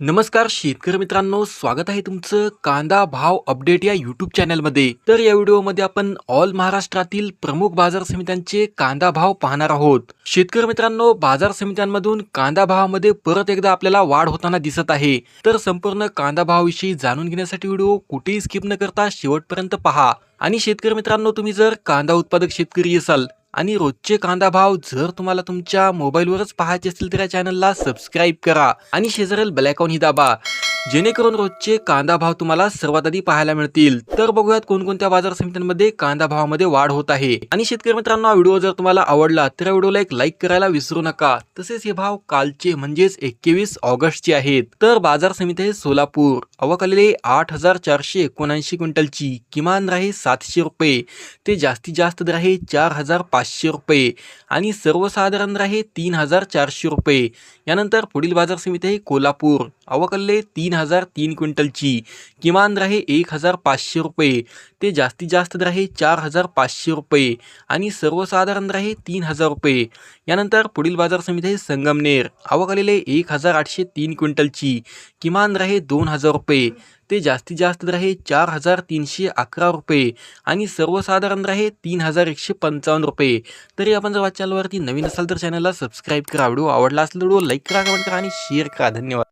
नमस्कार शेतकरी मित्रांनो स्वागत आहे तुमचं कांदा भाव अपडेट या युट्यूब चॅनलमध्ये तर या व्हिडिओमध्ये आपण ऑल महाराष्ट्रातील प्रमुख बाजार समित्यांचे कांदा भाव पाहणार आहोत. शेतकरी मित्रांनो बाजार समित्यांमधून कांदा भावामध्ये परत एकदा आपल्याला वाढ होताना दिसत आहे. तर संपूर्ण कांदा भावाविषयी जाणून घेण्यासाठी व्हिडिओ कुठेही स्किप न करता शेवटपर्यंत पहा. आणि शेतकरी मित्रांनो तुम्ही जर कांदा उत्पादक शेतकरी असाल आणि रोजचे कांदा भाव जर तुम्हाला तुमच्या मोबाईलवरच पाहायचे असतील तर या चॅनलला सबस्क्राईब करा. आणि शेजारील ब्लॅकॉन ही दाबा. जेणेकरून रोजचे कांदा भाव तुम्हाला सर्वात आधी पाहायला मिळतील. तर बघूयात कोणकोणत्या बाजार समित्यांमध्ये कांदा भावामध्ये वाढ होत आहे. आणि शेतकरी मित्रांनो हा व्हिडिओ जर तुम्हाला आवडला तर या व्हिडिओला एक लाईक करायला विसरू नका. तसेच हे भाव कालचे म्हणजेच एकवीस ऑगस्टचे आहेत. तर बाजार समिती आहे सोलापूर. आवक आलेले आठ हजार चारशे एकोणऐंशी क्विंटलची. किमान राही सातशे रुपये. ते जास्तीत जास्त दर आहे चार हजार पाचशे रुपये. आणि सर्वसाधारण दर आहे तीन हजार चारशे रुपये. यानंतर पुढील बाजार समिती आहे कोल्हापूर. अवकल्ले तीन हजार तीन क्विंटलची. किमान दर आहे एक हजार पाचशे रुपये. ते जास्तीत जास्त दर आहे चार हजार पाचशे रुपये. आणि सर्वसाधारण दर आहे तीन हजार रुपये. यानंतर पुढील बाजार समिती आहे संगमनेर. आवक आलेले एक हजार आठशे तीन क्विंटलची. किमान दर आहे दोन हजार रुपये. ते जास्तीत जास्त दर आहे चार हजार तीनशे अकरा रुपये. आणि सर्वसाधारण दर आहे तीन हजार एकशे पंचावन्न रुपये. तरी आपण जर चॅनलवरती नवीन असाल तर चॅनलला सबस्क्राईब करा. व्हिडिओ आवडला असेल व्हिडिओ लाईक करा कमेंट करा आणि शेअर करा. धन्यवाद.